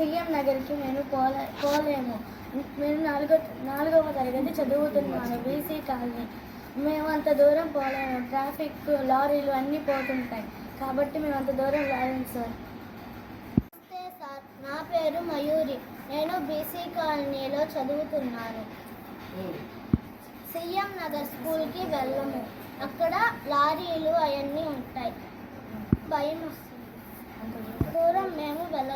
CM నగర్కి నేను పోలే పోలేము. నేను నాలుగో నాలుగవ తరగతి చదువుతున్నాను బీసీ కాలనీ. మేము అంత దూరం పోలేము. ట్రాఫిక్ లారీలు అన్నీ పోతుంటాయి. కాబట్టి మేము అంత దూరం రాలేము సార్. నమస్తే సార్. నా పేరు మయూరి. నేను బీసీ కాలనీలో చదువుతున్నాను. సీఎం నగర్ స్కూల్కి వెళ్ళము. అక్కడ లారీలు అవన్నీ ఉంటాయి. భయం వస్తుంది. దూరం మేము వెళ్ళ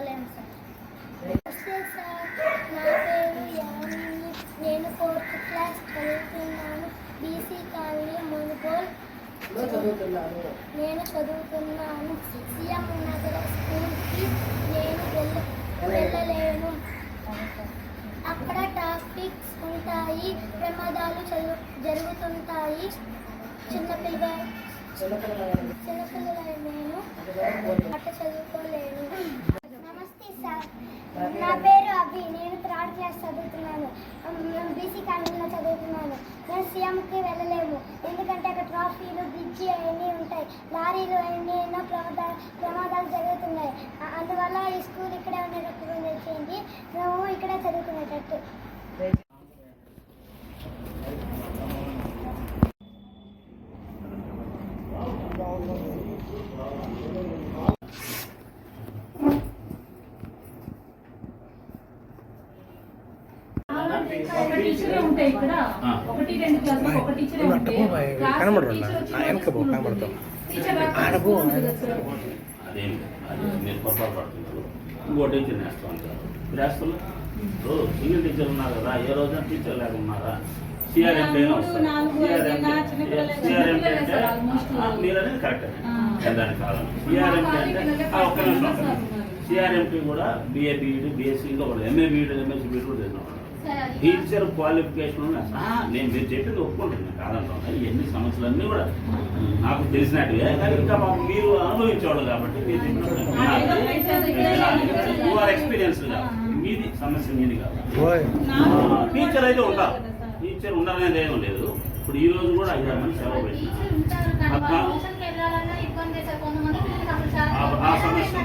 నేను చదువుతున్నాను. సీఎం నగర్ స్కూల్కి నేను వెళ్ళలేను. అక్కడ ట్రాఫిక్స్ ఉంటాయి. ప్రమాదాలు చదువు జరుగుతుంటాయి. చిన్నపిల్ల చిన్నపిల్లల నేను అట్ట చదువుకోలేను. నమస్తే సార్. నా పేరు అభి. నేను థర్డ్ క్లాస్ చదువుతున్నాను. కాలేజీలో చదువుతున్నాను. నేను సీఎంకి వెళ్ళలేము ఎందుకంటే అక్కడ ట్రాఫీలు బ్రిడ్జి అవన్నీ ఉంటాయి. లారీలు అవన్నీ ఎన్నో ప్రమాదాలు ప్రమాదాలు జరుగుతున్నాయి. అందువల్ల ఈ స్కూల్ ఇక్కడే ఉండేటట్టు చేయండి మేము ఇక్కడే చదువుకునేటట్టు ఒక టీచరే ఉంటాయి ఇక్కడ ఒకటి రెండు క్లాసులు ఒక టీచరే ఉంటే క్లాస్ కనబడరా? టీచర్ వచ్చి ఆ, వెనక పో, కనబడతాం. ఆడపో. అదేం. మీరు పొరపాటు పడుతున్నారు. ఇంకోటి టీచర్ నేస్తాం అంటారు? సింగిల్ టీచర్ ఉన్నారు కదా. ఏ రోజున టీచర్ లేక ఉన్నారా? సిఆర్ఎం పైన చిన్నపిల్లలే, సిఆర్ఎం almost. మీరనేది కరెక్ట్. దానికి కావాలి సిఆర్ఎం అంటే ఒక్క నిమిషం. సిఆర్ఎంపీ కూడా బిఏ బీఈడి బిఎస్సీ ఇంకా కూడా ఎంఏ బీఈడి ఎంఎస్సీ బీఈడి కూడా చేసిన టీచర్ క్వాలిఫికేషన్ నేను మీరు చెప్పింది ఒప్పుకుంటున్నాను కాదంటున్నా ఇవన్నీ సమస్యలన్నీ కూడా నాకు తెలిసినట్టుగా కానీ ఇంకా మాకు మీరు అనుభవించేవాళ్ళు కాబట్టి మీరు ఆర్ ఎక్స్పీరియన్స్ మీది సమస్య మీది కాదు. టీచర్ అయితే ఉంటారు. టీచర్ ఉండాలనేది ఏమీ లేదు. ఇప్పుడు ఈ రోజు కూడా ఐదారు మంది సెలవు పెట్టిన ఆ సమస్య.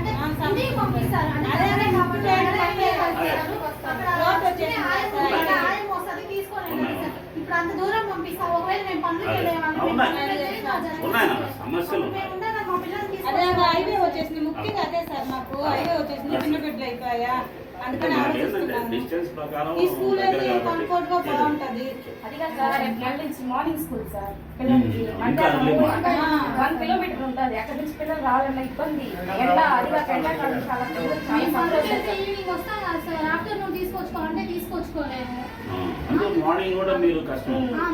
అదే హైవే వచ్చేసింది. ముఖ్యంగా అదే సార్ మాకు. హైవే వచ్చేసింది. చిన్న బిడ్డలు అయిపోయా డిస్టెన్స్ ప్రకారం ఈ స్కూల్ అయితే కంఫర్ట్గా బాగుంటది అది కాదు సార్ రేపు నెల నుంచి మార్నింగ్ స్కూల్ సార్. పిల్లలకి అంటే. వన్ కిలోమీటర్ ఉంటుంది. అక్కడ నుంచి పిల్లలు రావాలన్న ఇబ్బంది. ఎండ అది కాక ఎండాకాలం చాలా పిల్లలు చాలా మేము మంది పనులకు వస్తారు. ఈవినింగ్ వస్తాం కదా సార్ ఆఫ్టర్నూన్ తీసుకొచ్చుకోవాలంటే తీసుకొచ్చుకోలేము. ఆ, అంటే మార్నింగ్ కూడా మీరు కష్టం. ఆ,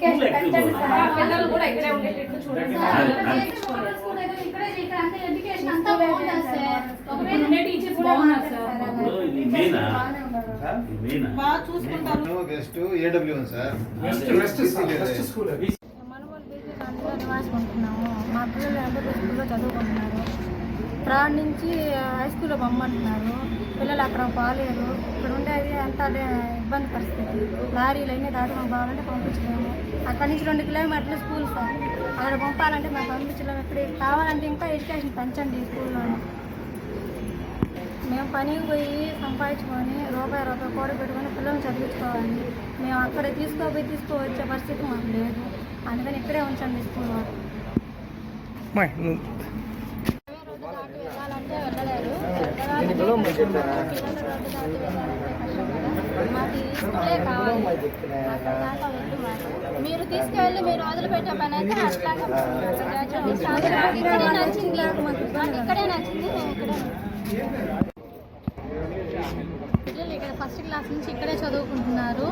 పిల్లలు కూడా ఇక్కడే ఉండేటట్టు చూడండి గెస్ట్ సార్ మా పిల్లలు అందరూ స్కూల్లో చదువుకుంటున్నారు. థర్డ్ నుంచి హై స్కూల్లో పంపమంటున్నారు. పిల్లలు అక్కడ పోలేరు ఇక్కడ ఉండేది అంతా ఇబ్బంది పరిస్థితి. లారీలు అయినా దాటి మాకు కావాలంటే పంపించలేము. అక్కడి నుంచి రెండు కిలోమీటర్లు స్కూల్ సార్. అక్కడ పంపాలంటే మాకు పంపించలేము. ఇక్కడ కావాలంటే ఇంకా ఎడ్యుకేషన్ పెంచండి స్కూల్లో మేము పనికి పోయి సంపాదించుకొని రూపాయి రూపాయి కూడ పెట్టుకొని పిల్లల్ని చదివించుకోవాలి. మేము అక్కడ తీసుకోపోయి తీసుకువచ్చే పరిస్థితి మాకు లేదు. అందుకని ఇక్కడే ఉంచండి స్కూల్ నువ్వు వెళ్ళాలంటే వెళ్ళలేరు. మాకు మీరు తీసుకెళ్ళి మీరు వదిలిపెట్టే పని అయితే అట్లాగా మాకు ఇక్కడే నచ్చింది. మాకు ఇక్కడే నచ్చింది. మేము ఇక్కడే పిల్లలు ఇక్కడ ఫస్ట్ క్లాస్ నుంచి ఇక్కడే చదువుకుంటున్నారు.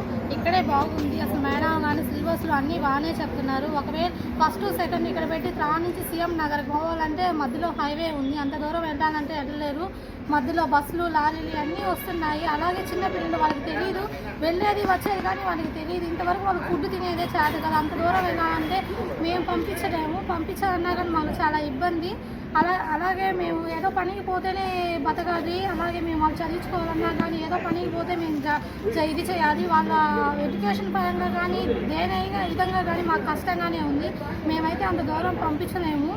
ఇక్కడే బాగుంది. అసలు మేడం కానీ సిలబస్లు అన్నీ బాగానే చెప్తున్నారు. ఒకవేళ ఫస్ట్ సెకండ్ ఇక్కడ పెట్టి త్రా నుంచి సీఎం నగర్ పోవాలంటే మధ్యలో హైవే ఉంది. అంత దూరం వెళ్ళాలంటే వెళ్ళలేరు. మధ్యలో బస్సులు లారీలు అన్నీ వస్తున్నాయి. అలాగే చిన్నపిల్లలు వాళ్ళకి తెలియదు వెళ్ళేది వచ్చేది కానీ వాళ్ళకి తెలియదు ఇంతవరకు వాళ్ళు ఫుడ్ తినేదే చాలు కదా. అంత దూరం వెళ్ళాలంటే మేము పంపించలేము. పంపించాలన్నా కానీ మాకు చాలా ఇబ్బంది. అలా అలాగే మేము ఏదో పనికి పోతేనే బతకాలి అలాగే మేము వాళ్ళు చదివించుకోవాలన్నా కానీ ఏదో పనికి పోతే మేము ఇది చేయాలి వాళ్ళ ఎడ్యుకేషన్ పరంగా కానీ దేనైనా విధంగా కానీ మాకు కష్టంగానే ఉంది. మేమైతే అంత దూరం పంపించలేము.